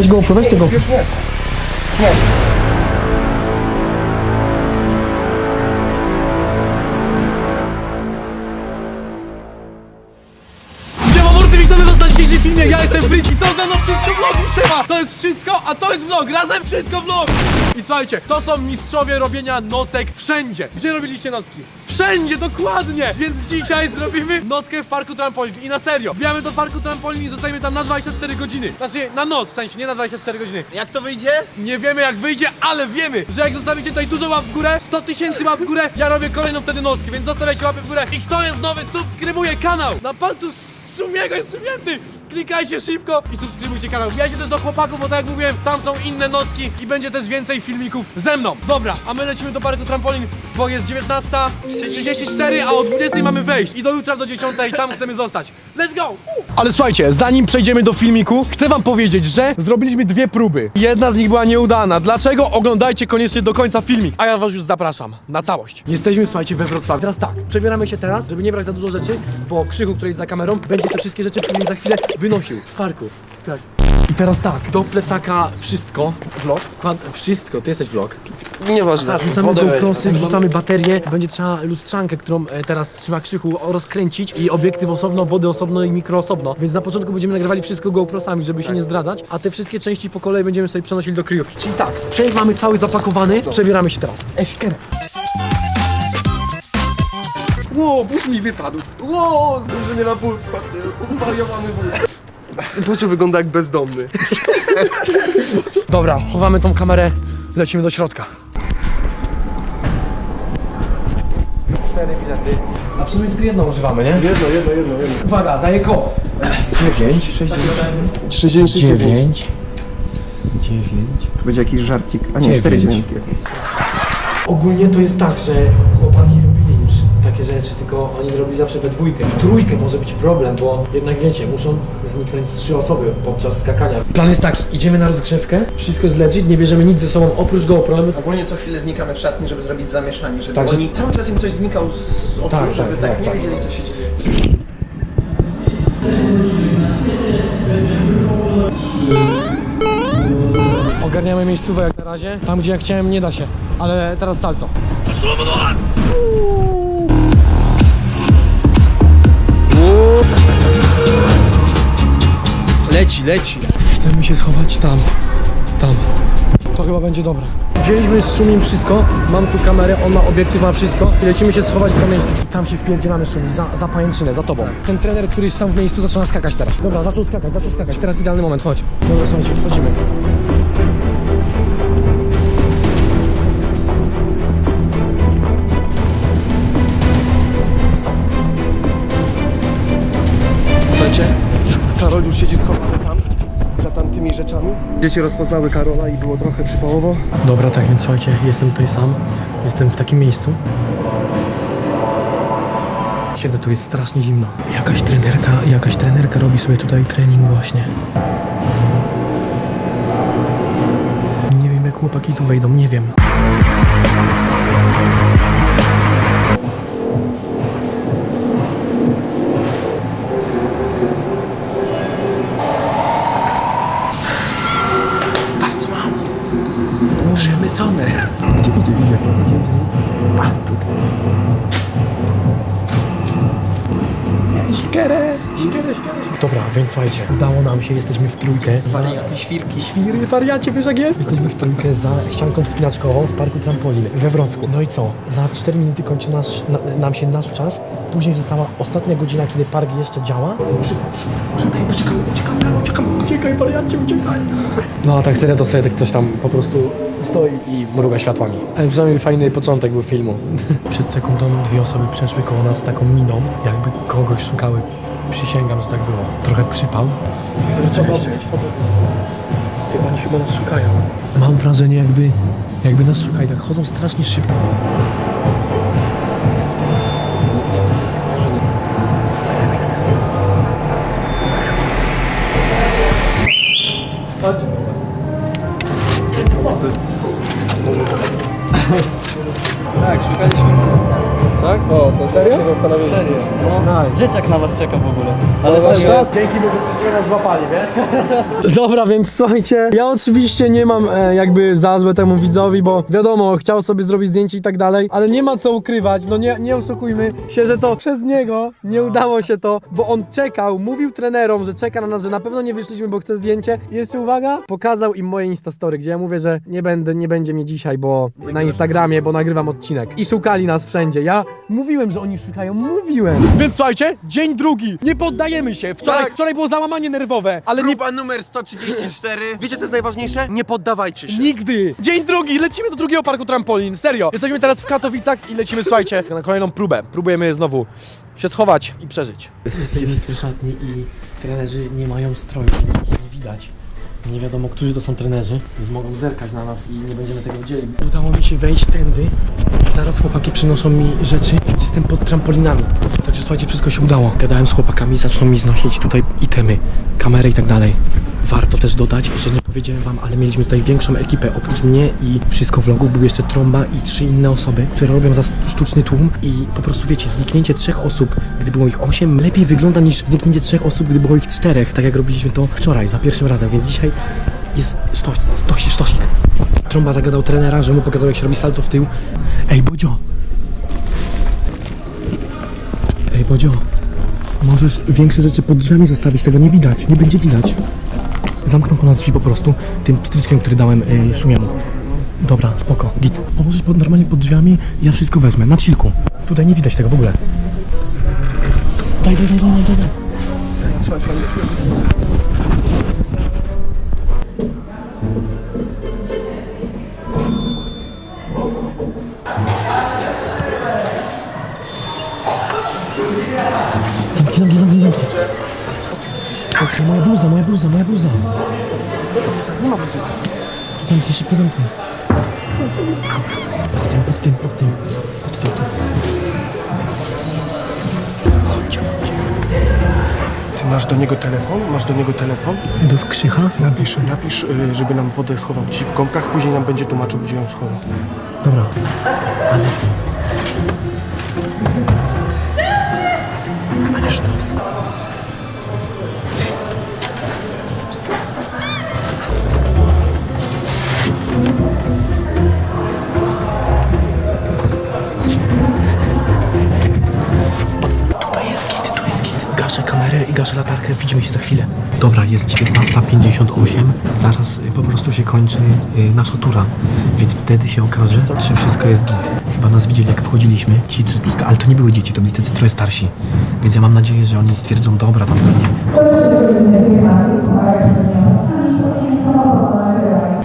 Weź go, weź tego. Już nie. Nie. Siema mordy, witamy was na dzisiejszym filmie, ja jestem Frisky, są ze mną wszystko vlogi, siema! To jest wszystko, a to jest vlog, razem wszystko vlog! I słuchajcie, to są mistrzowie robienia nocek wszędzie. Gdzie robiliście nocki? Wszędzie, dokładnie! Więc dzisiaj zrobimy nockę w parku trampolin i na serio, wbijamy do parku trampolin i zostajemy tam na 24 godziny. Znaczy, na noc, w sensie, nie na 24 godziny. Jak to wyjdzie? Nie wiemy jak wyjdzie, ale wiemy, że jak zostawicie tutaj dużo łap w górę, 100 tysięcy łap w górę, ja robię kolejną wtedy nockę, więc zostawiajcie łapy w górę. I kto jest nowy, subskrybuje kanał! Na palcu Szumiego jest sumięty! Klikajcie szybko i subskrybujcie kanał. Wbijajcie też do chłopaków, bo tak jak mówiłem, tam są inne nocki i będzie też więcej filmików ze mną. Dobra, a my lecimy do parku trampolin, bo jest 19.34, a o 20.00 mamy wejść. I do jutra do 10.00 tam chcemy zostać. Let's go! Ale słuchajcie, zanim przejdziemy do filmiku, chcę wam powiedzieć, że zrobiliśmy dwie próby. Jedna z nich była nieudana. Dlaczego? Oglądajcie koniecznie do końca filmik. A ja was już zapraszam na całość. Jesteśmy, słuchajcie, we Wrocławiu. Teraz tak, przebieramy się teraz, żeby nie brać za dużo rzeczy, bo Krzychu, który jest za kamerą, będzie te wszystkie rzeczy później za chwilę wynosił z parku. Tak. I teraz tak, do plecaka wszystko. Vlog? Kład- wszystko, ty jesteś vlog. Nieważne. Wrzucamy GoProsy, wrzucamy baterię, będzie trzeba lustrzankę, którą e, teraz trzyma Krzychu, rozkręcić i obiektyw osobno, body osobno i mikro osobno. Więc na początku będziemy nagrywali wszystko GoProsami, żeby się nie zdradzać, a te wszystkie części po kolei będziemy sobie przenosili do kryjówki. Czyli tak, sprzęt mamy cały zapakowany, przebieramy się teraz. Eszker. Ło, but mi wypadł. Ło, złożenie na but, patrzcie, zwariowany but. Buciu wygląda jak bezdomny. Dobra, chowamy tą kamerę, lecimy do środka. Cztery bilety. A w sumie tylko jedno używamy, nie? Jedno, jedno, jedno, jedno. Uwaga, daję koło. 9, 6, 69. 9. Tu będzie jakiś żarcik. A nie, Dziewięć. 4 dziewiątki. Ogólnie to jest tak, że chłopaki takie rzeczy, tylko oni zrobili zawsze we dwójkę. W trójkę może być problem, bo jednak wiecie, muszą zniknąć trzy osoby podczas skakania. Plan jest taki, idziemy na rozgrzewkę, wszystko jest legit, nie bierzemy nic ze sobą oprócz GoPro. Ogólnie co chwilę znikamy w szatni, żeby zrobić zamieszanie, żeby Także- oni cały czas im ktoś znikał z oczu, Tak, żeby tak, tak, tak, nie tak. wiedzieli co się dzieje. Ogarniamy miejscówę jak na razie, tam gdzie ja chciałem nie da się, ale teraz salto. Leci, leci. Chcemy się schować tam, tam. To chyba będzie dobre. Wzięliśmy z Szumim wszystko, mam tu kamerę, on ma obiektyw, ma wszystko i lecimy się schować w to miejsce. I tam się wpierdzielamy Szumi, za, za pajęczynę, za tobą. Ten trener, który jest tam w miejscu zaczyna skakać teraz. Dobra, zaczął skakać, zaczął skakać, teraz idealny moment, chodź. Dobra, słuchajcie, wchodzimy. Dzieci rozpoznały Karola i było trochę przypałowo. Dobra, tak więc słuchajcie, jestem tutaj sam, jestem w takim miejscu. Siedzę tu, jest strasznie zimno. Jakaś trenerka, jakaś trenerka robi sobie tutaj trening właśnie. Nie wiem jak chłopaki tu wejdą, nie wiem. Śkierę, śkierę. Dobra, więc słuchajcie, udało nam się, jesteśmy w trójkę. Wariaty, świrki. Świry, wariacie, wiesz jak jest? Jesteśmy w trójkę za ścianką wspinaczkową w parku trampolin we Wrocku. No i co? Za 4 minuty kończy nasz, na, nam się nasz czas. Później została ostatnia godzina, kiedy park jeszcze działa. Uciekaj, uciekaj, uciekaj, uciekaj, uciekaj, wariacie, uciekaj. No a tak serio to sobie tak ktoś tam po prostu stoi i mruga światłami. Ale przynajmniej fajny początek był filmu. Przed sekundą dwie osoby przeszły koło nas z taką miną, jakby kogoś szukały. Przysięgam, że tak było. Trochę przypał. Oni chyba nas szukają. Mam wrażenie, jakby, jakby nas szukali, tak chodzą strasznie szybko. Tak, szukaliśmy. Tak? O, to serio? się zastanawiam. Serio. No. Nice. Dzieciak na was czeka w ogóle. Ale Masz serio. Dzięki Bogu, że cię nas złapali, wiesz? Dobra, więc słuchajcie, ja oczywiście nie mam e, jakby za złe temu widzowi, bo wiadomo, chciał sobie zrobić zdjęcie i tak dalej, ale nie ma co ukrywać, no nie, nie oszukujmy się, że to przez niego nie udało się to, bo on czekał, mówił trenerom, że czeka na nas, że na pewno nie wyszliśmy, bo chce zdjęcie i jeszcze uwaga, pokazał im moje instastory, gdzie ja mówię, że nie będę, nie będzie mnie dzisiaj, bo na Instagramie, bo nagrywam odcinek i szukali nas wszędzie, ja mówiłem, że oni szukają, mówiłem. Więc słuchajcie, dzień drugi, nie poddajemy się, wczoraj, Tak. wczoraj było załamanie nerwowe, ale nie numer 134. Wiecie co jest najważniejsze? Nie poddawajcie się. Nigdy! Dzień drugi, lecimy do drugiego parku trampolin, serio. Jesteśmy teraz w Katowicach i lecimy, słuchajcie, na kolejną próbę. Próbujemy znowu się schować i przeżyć. Jesteśmy w szatni i trenerzy nie mają stroju, więc ich nie widać. Nie wiadomo, którzy to są trenerzy, więc mogą zerkać na nas i nie będziemy tego widzieli. Udało mi się wejść tędy. Zaraz chłopaki przynoszą mi rzeczy. Jestem pod trampolinami. Także słuchajcie, wszystko się udało. Gadałem z chłopakami, zaczną mi znosić tutaj itemy, kamery i tak dalej. Warto też dodać, że nie powiedziałem wam, ale mieliśmy tutaj większą ekipę. Oprócz mnie i wszystko vlogów był jeszcze Tromba i trzy inne osoby, które robią za sztuczny tłum i po prostu wiecie, zniknięcie trzech osób, gdy było ich osiem, lepiej wygląda niż zniknięcie trzech osób, gdy było ich czterech, tak jak robiliśmy to wczoraj, za pierwszym razem, więc dzisiaj jest sztos, sztosik, sztosik. Tromba zagadał trenera, że mu pokazał jak się robi salto w tył. Ej, Bodzio! Ej, Bodzio! Możesz większe rzeczy pod drzwiami zostawić, tego nie widać, nie będzie widać. Zamknął po nas drzwi po prostu tym pstryczkiem, który dałem y, Szumiemu. Dobra, spoko, git. Położysz pod, normalnie pod drzwiami, ja wszystko wezmę, na chillku. Tutaj nie widać tego w ogóle. Daj, daj, daj, daj, daj, daj. Bluza, moja bluza, moja bluza. Nie ma bluzy. Zamknij, szybko zamknij. Pod tym, pod tym, pod tym. Pod tym, tu. Ty masz do niego telefon? Masz do niego telefon? Do krzycha? Napisz, napisz, y, żeby nam wodę schował ci w gąbkach, później nam będzie tłumaczył, gdzie ją schował. Dobra. Ales. Ależ nos. Tutaj i gaszę latarkę, widzimy się za chwilę. Dobra, jest 19.58, zaraz y, po prostu się kończy y, nasza tura, więc wtedy się okaże, czy wszystko jest git. Chyba nas widzieli jak wchodziliśmy, ci tu, ale to nie były dzieci, to byli tacy trochę starsi, więc ja mam nadzieję, że oni stwierdzą, dobra, tam pewnie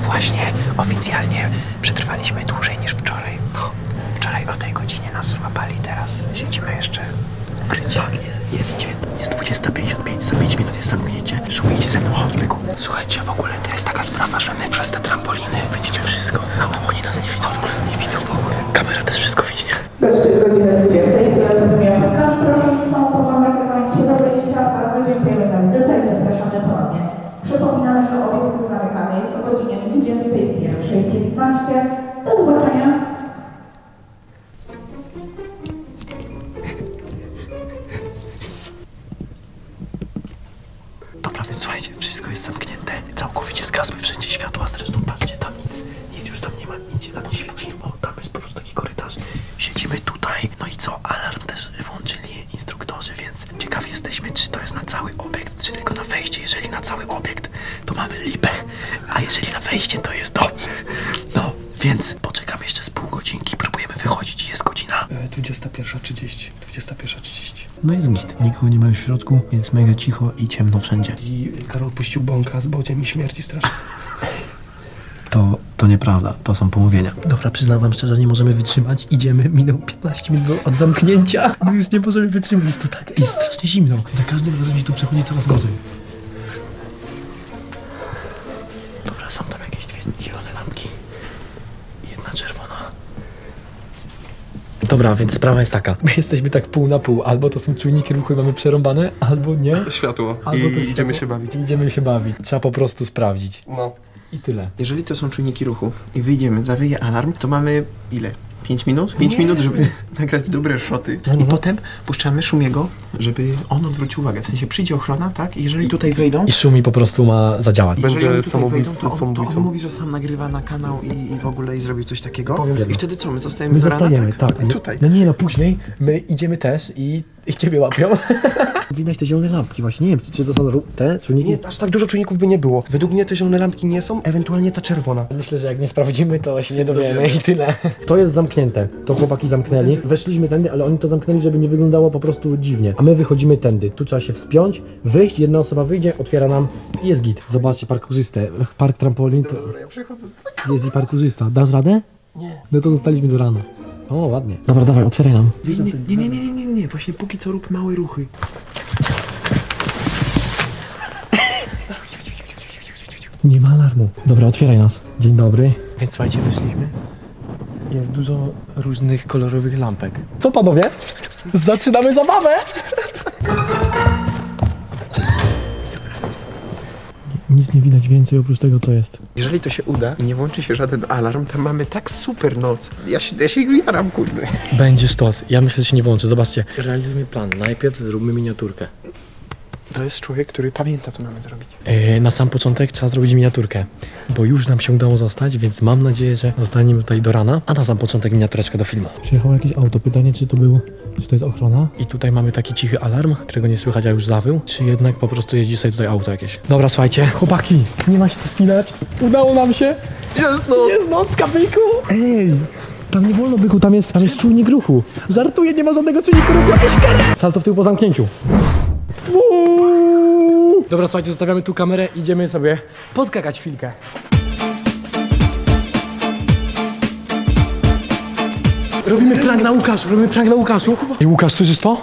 Właśnie, oficjalnie przetrwaliśmy dłużej niż wczoraj. No, wczoraj o tej godzinie nas złapali, teraz siedzimy jeszcze ukryci. Tak, jest, jest, dziewię- jest 20.55, za 5 minut jest zamknięcie. Szumijcie ze mną, chodź byku. Słuchajcie, w ogóle to jest taka sprawa, że my przez te trampoliny widzimy wszystko, a oni nas nie widzą. Oni nas nie widzą w ogóle. Kamera też wszystko widzi, nie? Wreszcie z godziny 20 O, tam jest po prostu taki korytarz. Siedzimy tutaj, no i co? Alarm też włączyli instruktorzy, więc ciekawi jesteśmy, czy to jest na cały obiekt, czy tylko na wejście. Jeżeli na cały obiekt, to mamy lipę, a jeżeli na wejście, to jest dobrze. No, więc poczekamy jeszcze z pół godzinki, próbujemy wychodzić, jest godzina 21.30. 21.30. no jest git. Nikogo nie ma w środku, jest mega cicho i ciemno wszędzie. I Karol puścił bąka z bodziem i śmierci strasznie. To, to nieprawda, to są pomówienia. Dobra, przyznam wam szczerze, nie możemy wytrzymać. Idziemy, minął 15 minut od zamknięcia. My już nie możemy wytrzymać, jest tu tak, jest strasznie zimno. Za każdym razem się tu przechodzi coraz gorzej. Dobra, są tam jakieś dwie zielone lampki. Jedna czerwona. Dobra, więc sprawa jest taka. My jesteśmy tak pół na pół. Albo to są czujniki ruchu i mamy przerąbane, albo nie. Światło. Albo I to idziemy światło. się bawić. Idziemy się bawić. Trzeba po prostu sprawdzić. No. I tyle. Jeżeli to są czujniki ruchu i wyjdziemy, zawieje alarm, to mamy ile? 5 minut? 5 minut, żeby nagrać dobre szoty. I potem puszczamy Szumiego, żeby on odwrócił uwagę. W sensie przyjdzie ochrona, tak? I jeżeli tutaj wejdą... I Szumi po prostu ma zadziałać. Jeżeli oni tutaj samobójc- wejdą, to on, to on mówi, że sam nagrywa na kanał i, i w ogóle i zrobił coś takiego. Powiem jedno. I wtedy co? My zostajemy My do rana, zostajemy, tak? tak. My- Tutaj. No nie, no później my idziemy też i, i ciebie łapią. Widać te zielone lampki właśnie, nie wiem, czy to są te czujniki. Nie, aż tak dużo czujników by nie było. Według mnie te zielone lampki nie są, ewentualnie ta czerwona. Myślę, że jak nie sprawdzimy, to się nie dowiemy i tyle. To jest zamknięte. To chłopaki zamknęli. Weszliśmy tędy, ale oni to zamknęli, żeby nie wyglądało po prostu dziwnie. A my wychodzimy tędy. Tu trzeba się wspiąć, wyjść, jedna osoba wyjdzie, otwiera nam i jest git. Zobaczcie parkurzystę. Park trampolin to... Jest i parkurzysta. Dasz radę? Nie. No to zostaliśmy do rana. O, ładnie. Dobra, dawaj, otwieraj nam. Nie, nie, nie, nie, nie, nie, nie. Właśnie póki co rób małe ruchy. Nie ma alarmu. Dobra, otwieraj nas. Dzień dobry. Więc słuchajcie, wyszliśmy. Jest dużo różnych kolorowych lampek. Co panowie? Zaczynamy zabawę! Nic nie widać więcej oprócz tego, co jest. Jeżeli to się uda i nie włączy się żaden alarm, to mamy tak super noc. Ja się, ja się jaram, kurde. Będzie sztos. Ja myślę, że się nie włączy. Zobaczcie. Realizujmy plan. Najpierw zróbmy miniaturkę. To jest człowiek, który pamięta, co mamy zrobić. Yy, na sam początek trzeba zrobić miniaturkę, bo już nam się udało zostać, więc mam nadzieję, że zostaniemy tutaj do rana, a na sam początek miniatureczka do filmu. Przyjechało jakieś auto, pytanie czy to było, czy to jest ochrona? I tutaj mamy taki cichy alarm, którego nie słychać, a już zawył, czy jednak po prostu jeździ sobie tutaj auto jakieś. Dobra, słuchajcie, chłopaki, nie ma się co spinać, udało nam się, Jest noc! jest nocka, byku! Ej! Tam nie wolno, byku, tam jest, tam jest czujnik ruchu. Żartuję, nie ma żadnego czujnika ruchu, jakieś kary! Salto w tył po zamknięciu. Dobra, słuchajcie, zostawiamy tu kamerę, idziemy sobie poskakać chwilkę. Robimy prank na Łukaszu, robimy prank na Łukaszu. Ej, Łukasz, słyszysz to?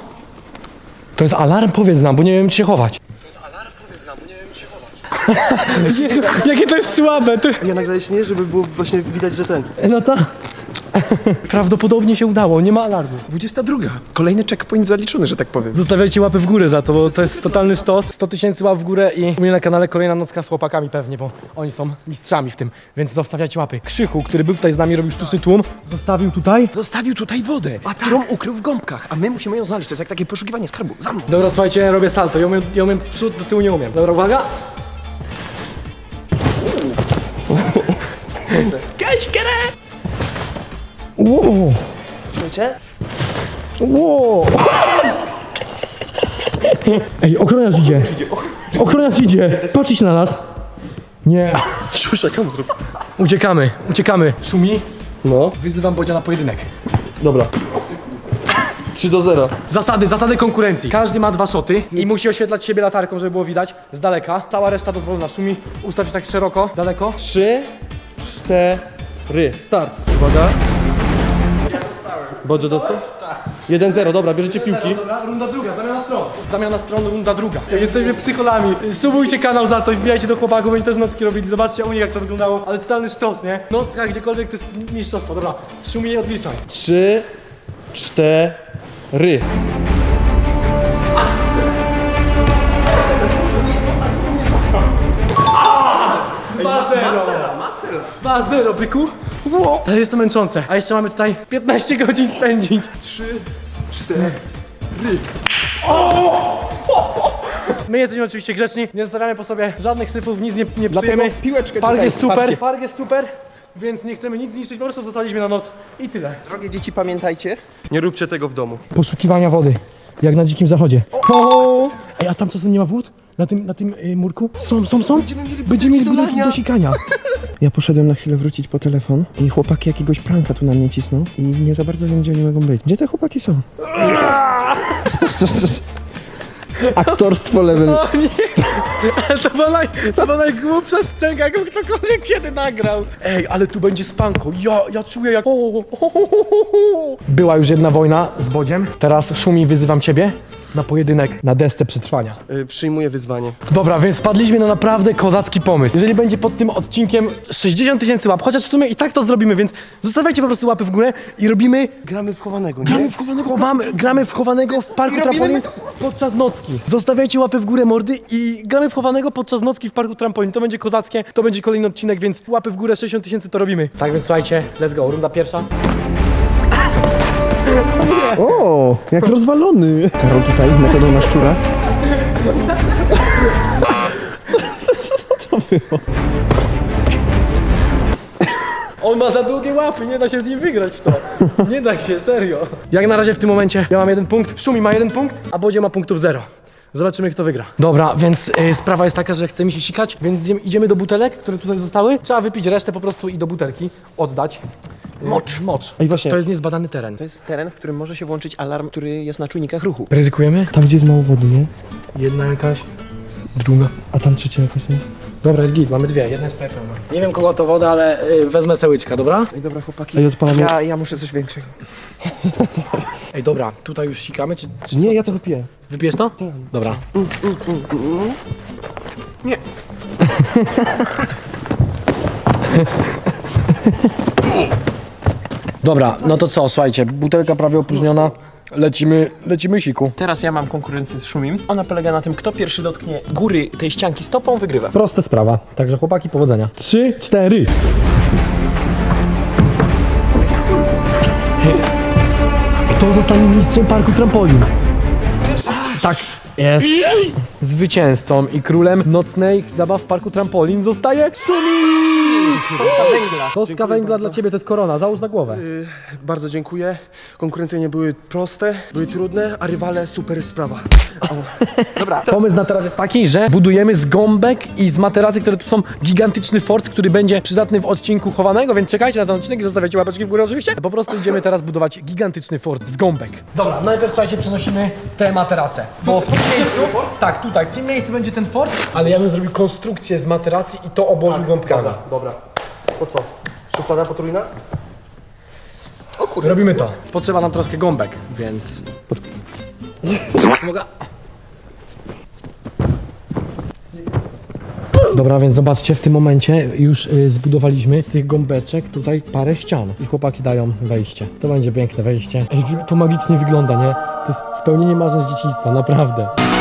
To jest alarm? Powiedz nam, bo nie wiem, czy się chować. To jest alarm? Powiedz nam, bo nie wiem, czy się chować. Jezu, jakie to jest słabe. To... Ja nagraliśmy je, żeby było właśnie widać, że ten. No to... Prawdopodobnie się udało, nie ma alarmu. 22. Kolejny checkpoint zaliczony, że tak powiem. Zostawiajcie łapy w górę za to, bo to jest totalny sztos. 100 tysięcy łap w górę i u mnie na kanale kolejna nocka z chłopakami pewnie, bo oni są mistrzami w tym, więc zostawiajcie łapy. Krzychu, który był tutaj z nami, robił sztusy tłum, zostawił tutaj. Zostawił tutaj wodę, którą ukrył w gąbkach, a my musimy ją znaleźć. To jest jak takie poszukiwanie skarbu. Za mną. Dobra, słuchajcie, robię salto, ja umiem, ja umiem w przód, do tyłu nie umiem. Dobra, uwaga. Wow. Słuchajcie? Wow. Ej, ochroniarz idzie. Ochroniarz idzie. Patrzysz na nas. Nie. Jaką zrób. Uciekamy, uciekamy. Szumi, No, wyzywam Bodzia na pojedynek. dobra. 3 do 0. Zasady, zasady konkurencji. Każdy ma dwa szoty i musi oświetlać siebie latarką, żeby było widać z daleka. Cała reszta dozwolona. Szumi, ustaw się tak szeroko, daleko. 3, 4, start. Uwaga. Bodzio dostał? Tak. 1-0, dobra, bierzecie piłki. Dobra, runda druga, zamiana stron. Zamiana stron, runda druga. Jesteśmy psycholami. Subujcie kanał za to i wbijajcie do chłopaków, oni też nocki robili. Zobaczcie u nich jak to wyglądało. Ale totalny sztos, nie? Nocka gdziekolwiek to jest mistrzostwo. Dobra, Szumi nie odliczaj. 3, 4. 2-0, byku. Wow. Ale jest to męczące. A jeszcze mamy tutaj 15 godzin spędzić. 3, 4. My jesteśmy oczywiście grzeczni, nie zostawiamy po sobie żadnych syfów, nic nie, nie psujemy. piłeczkę Park tutaj, jest super, patrzcie. park jest super, więc nie chcemy nic zniszczyć, po prostu zostaliśmy na noc i tyle. Drogie dzieci, pamiętajcie. Nie róbcie tego w domu. Poszukiwania wody, jak na dzikim zachodzie. O! Ej, a tam czasem nie ma wód? Na tym, na tym y, murku? Są, są, są. Będziemy mieli do do sikania. Ja poszedłem na chwilę wrócić po telefon i chłopaki jakiegoś pranka tu na mnie cisną i nie za bardzo wiem, gdzie oni mogą być. Gdzie te chłopaki są? Aktorstwo level. to, była naj, to była najgłupsza scenka, jaką ktokolwiek kiedy nagrał. Ej, ale tu będzie spanko. Ja, ja czuję jak... Była już jedna wojna z Bodziem. Teraz Szumi wyzywam ciebie na pojedynek na desce przetrwania. Y, przyjmuję wyzwanie. Dobra, więc spadliśmy na naprawdę kozacki pomysł. Jeżeli będzie pod tym odcinkiem 60 tysięcy łap, chociaż w sumie i tak to zrobimy, więc zostawiajcie po prostu łapy w górę i robimy... Gramy w chowanego, nie? Gramy w chowanego, chowamy, gramy w chowanego w parku I robimy- trampolin podczas nocki. Zostawiajcie łapy w górę mordy i gramy w chowanego podczas nocki w parku trampolin. To będzie kozackie, to będzie kolejny odcinek, więc łapy w górę 60 tysięcy to robimy. Tak więc słuchajcie, let's go. Runda pierwsza. O, jak rozwalony. Karol tutaj metodą na szczura. On ma za długie łapy, nie da się z nim wygrać w to. Nie da się, serio. Jak na razie w tym momencie ja mam jeden punkt, Szumi ma jeden punkt, a Bodzie ma punktów zero. Zobaczymy, kto wygra. Dobra, więc y, sprawa jest taka, że chce mi się sikać, więc idziemy- idziemy do butelek, które tutaj zostały. Trzeba wypić resztę po prostu i do butelki oddać. Y, Mocz. Mocz. Ej, właśnie. To jest niezbadany teren. To jest teren, w którym może się włączyć alarm, który jest na czujnikach ruchu. Ryzykujemy? Tam, gdzie jest mało wody, nie? Jedna jakaś, druga. A tam trzecia jakaś jest. Dobra, jest git, mamy dwie, jedna jest prawie pełna. Nie wiem kogo to woda, ale y, wezmę sełyczka, dobra? Ej, dobra, chłopaki. Ej, odpalamy. Ja, ja muszę coś większego. Ej, dobra, tutaj już sikamy, czy, czy Nie, co? ja to wypiję. Wypijesz to? Dobra. Nie. Dobra, no to co, słuchajcie, butelka prawie opróżniona. Lecimy, lecimy siku. Teraz ja mam konkurencję z Szumim. Ona polega na tym, kto pierwszy dotknie góry tej ścianki stopą, wygrywa. Prosta sprawa. Także chłopaki, powodzenia. Trzy, cztery. Kto zostanie mistrzem parku trampolin? Tak, jest. Zwycięzcą i królem nocnej zabaw w parku trampolin zostaje Szumi! węgla. Kostka węgla dla ciebie to jest korona, załóż na głowę. Bardzo dziękuję. Konkurencje nie były proste, były trudne, a rywale super sprawa. Pomysł na teraz jest taki, że budujemy z gąbek i z materacy, które tu są gigantyczny fort, który będzie przydatny w odcinku chowanego, więc czekajcie na ten odcinek i zostawiajcie łapeczki w górę oczywiście. Po prostu idziemy teraz budować gigantyczny fort z gąbek. Dobra, najpierw słuchajcie, przenosimy te materace, bo miejscu, tak, tutaj, w tym miejscu będzie ten fort, ale ja bym zrobił konstrukcję z materacji i to obłożył gąbkami. Dobra. Po co? Szuflada potrójna? Robimy to. Potrzeba nam troszkę gąbek, więc... Mogę? Dobra, więc zobaczcie, w tym momencie już y, zbudowaliśmy tych gąbeczek tutaj parę ścian i chłopaki dają wejście. To będzie piękne wejście. Ej, wy- to magicznie wygląda, nie? To jest spełnienie marzeń z dzieciństwa, naprawdę.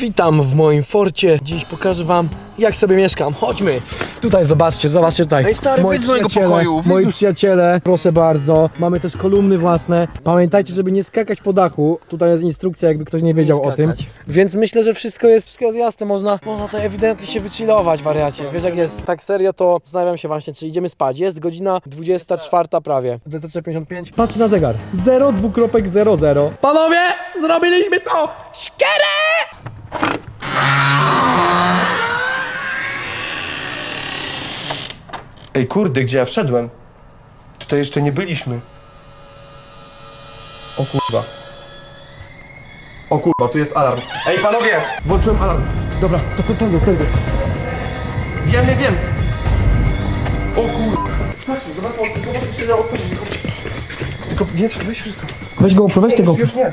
Witam w moim forcie. Dziś pokażę wam, jak sobie mieszkam. Chodźmy. Tutaj zobaczcie, zobaczcie tutaj. Ej, stary, wyjdź z mojego przyjaciele, pokoju, Moi wyjdź. przyjaciele, proszę bardzo. Mamy też kolumny własne. Pamiętajcie, żeby nie skakać po dachu. Tutaj jest instrukcja, jakby ktoś nie wiedział o tym. skakać. Więc myślę, że wszystko jest, wszystko jest jasne. Można, można to ewidentnie się wychillować, wariacie. Wiesz jak jest. Tak serio, to zastanawiam się właśnie, czy idziemy spać. Jest godzina 24 prawie. 25. Patrz na zegar. 0, dwukropek 0, 0. Panowie, zrobiliśmy to! Szkierę! Ej, kurde, gdzie ja wszedłem? Tutaj jeszcze nie byliśmy. O kurwa. O kurwa, tu jest alarm. Ej, panowie! Włączyłem alarm. Dobra, to, to tędy, tędy. Wiem, nie wiem. O kurwa. Sprawdźmy, zobaczmy, zobaczmy, czy da otworzyć. Tylko nie, weź wszystko. Weź go, weź tego. Już, już nie.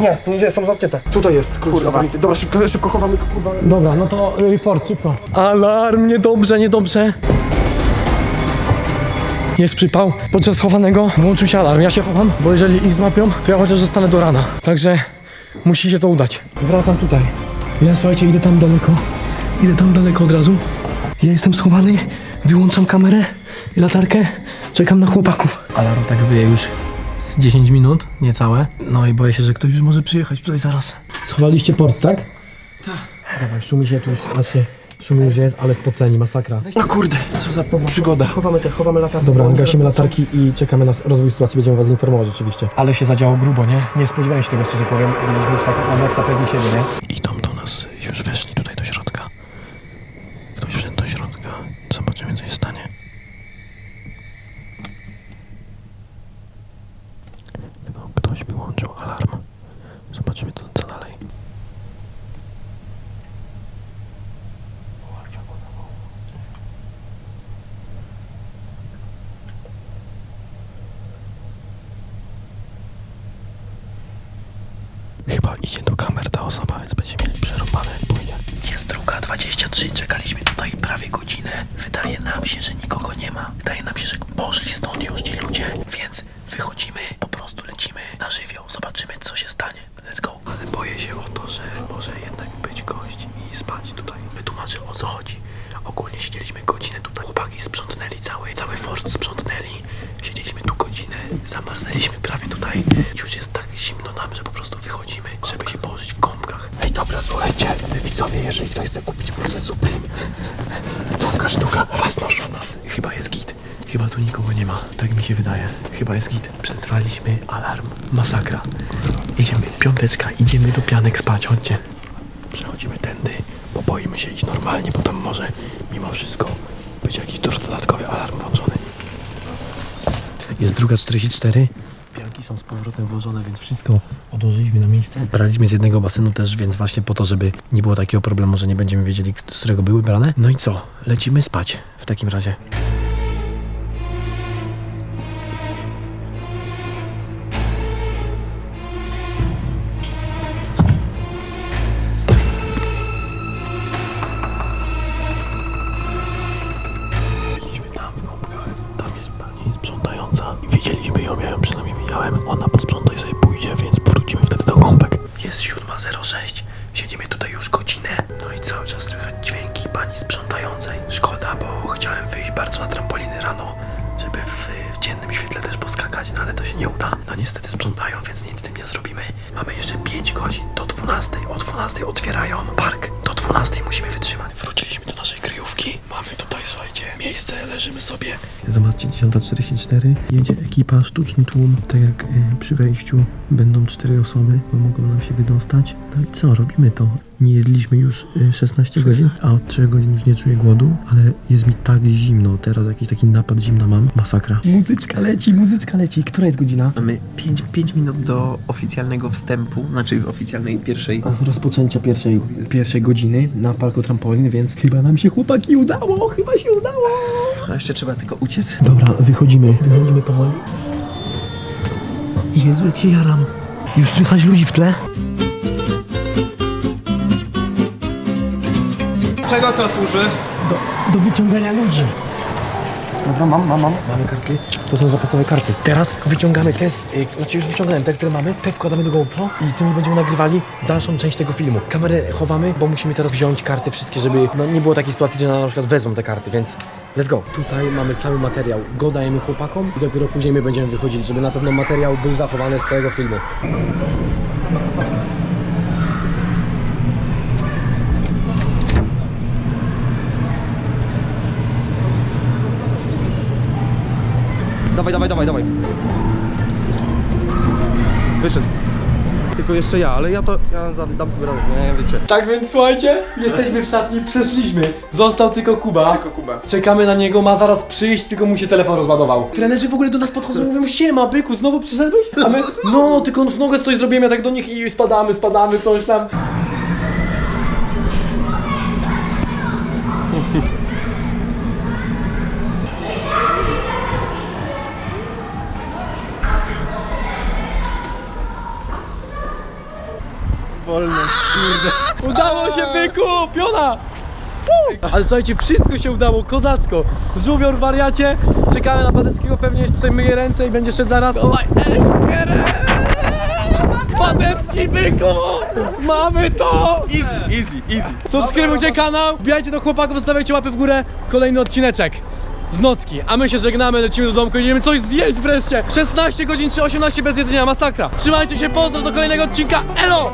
Nie, nie, nie, są zamknięte. Tutaj jest, kurwa. Dobra, szybko, szybko chowamy kurwa. Dobra, no to y, Ford, szybko. Alarm, niedobrze, niedobrze. Jest przypał. Podczas chowanego włączył się alarm. Ja się chowam, bo jeżeli ich złapią, to ja chociaż zostanę do rana. Także musi się to udać. Wracam tutaj. Ja słuchajcie, idę tam daleko. Idę tam daleko od razu. Ja jestem schowany, wyłączam kamerę i latarkę. Czekam na chłopaków. Alarm tak wyje już z 10 minut, niecałe. No i boję się, że ktoś już może przyjechać tutaj zaraz. Schowaliście port, tak? Tak. Dawaj, szumi się tu już, aż się szumi już jest, ale spoceni, masakra. No kurde, co za przygoda. Chowamy te, chowamy latarkę. Dobra, gasimy latarki i czekamy na rozwój sytuacji, będziemy was informować oczywiście. Ale się zadziało grubo, nie? Nie spodziewałem się tego, szczerze powiem. Byliśmy już tak na maksa pewni siebie, nie? Idą do nas, już weszli tutaj do środka. Ktoś wszedł do środka. Zobaczymy, co się stanie. Chyba ktoś wyłączył alarm. Zobaczymy, to, co dalej. Chyba idzie do kamer ta osoba, więc będziemy mieli przerąbane jak pójdzie. Jest druga 23, czekaliśmy tutaj prawie godzinę. Wydaje nam się, że nikogo nie ma. Wydaje nam się, że poszli stąd już ci ludzie, więc wychodzimy po prostu lecimy na żywioł, zobaczymy co się stanie. Let's go. Ale boję się o to, że może jednak być gość i spać tutaj. Wytłumaczę o co chodzi. Ogólnie siedzieliśmy godzinę tutaj. Chłopaki sprzątnęli cały, cały fort sprzątnęli. Siedzieliśmy tu godzinę, zamarznęliśmy prawie tutaj. Już jest tak zimno nam, że po prostu wychodzimy, żeby się położyć w kąpkach. Ej, dobra, słuchajcie, widzowie, jeżeli ktoś chce kupić procę Supreme, Stówka sztuka, raz noszona. Chyba jest git. Chyba tu nikogo nie ma, tak mi się wydaje. Chyba jest git. Przetrwaliśmy alarm. Masakra. Idziemy, piąteczka, idziemy do pianek spać, chodźcie. Przechodzimy tędy, bo boimy się iść normalnie, bo tam może mimo wszystko być jakiś dodatkowy alarm włączony. Jest druga 44. Pianki są z powrotem włożone, więc wszystko odłożyliśmy na miejsce. Braliśmy z jednego basenu też, więc właśnie po to, żeby nie było takiego problemu, że nie będziemy wiedzieli, z którego były brane. No i co? Lecimy spać w takim razie. 10.44. Jedzie ekipa, sztuczny tłum. Tak jak y, przy wejściu będą cztery osoby, bo mogą nam się wydostać. No i co, robimy to. Nie jedliśmy już y, 16 godzin, a od 3 godzin już nie czuję głodu, ale jest mi tak zimno. Teraz jakiś taki napad zimna mam. Masakra. Muzyczka leci, muzyczka leci. Która jest godzina? Mamy 5 minut do oficjalnego wstępu, znaczy oficjalnej pierwszej. Rozpoczęcia pierwszej, pierwszej godziny na parku trampolin, więc chyba nam się chłopaki udało, chyba się udało. No jeszcze trzeba tylko uciec. Dobra, wychodzimy. Wychodzimy powoli. Jezu, jak się jaram. Już słychać ludzi w tle? Czego to służy? Do, do wyciągania ludzi. Dobra, mam, mam, mam. Mamy karty. To są zapasowe karty. Teraz wyciągamy te, z, y, znaczy już wyciągnąłem te, które mamy, te wkładamy do GoPro i tymi będziemy nagrywali dalszą część tego filmu. Kamerę chowamy, bo musimy teraz wziąć karty wszystkie, żeby no, nie było takiej sytuacji, że na przykład wezmą te karty, więc let's go. Tutaj mamy cały materiał. Go dajemy chłopakom i dopiero później my będziemy wychodzili, żeby na pewno materiał był zachowany z całego filmu. Dawaj, dawaj, dawaj, dawaj. Wyszedł. Tylko jeszcze ja, ale ja to... Ja dam, dam sobie radę, nie wiecie. Tak więc słuchajcie, jesteśmy w szatni, przeszliśmy. Został tylko Kuba. Tylko Kuba. Czekamy na niego, ma zaraz przyjść, tylko mu się telefon rozładował. Trenerzy w ogóle do nas podchodzą, mówią, siema byku, znowu przyszedłeś? A my, no, tylko w nogę coś zrobiłem, ja tak do nich i spadamy, spadamy, coś tam. Wolność, kurde. Udało się byku, piona! Ale słuchajcie, wszystko się udało, kozacko. Żółwior wariacie, czekamy na Pateckiego, pewnie jeszcze sobie myje ręce i będzie szedł zaraz. Dawaj, eszkerę! Patecki byku! Mamy to! Easy, easy, easy. Subskrybujcie kanał, wbijajcie do chłopaków, zostawiajcie łapy w górę. Kolejny odcineczek z nocki. A my się żegnamy, lecimy do domku, idziemy coś zjeść wreszcie. 16 godzin czy 18 bez jedzenia, masakra. Trzymajcie się, pozdro do kolejnego odcinka. Elo!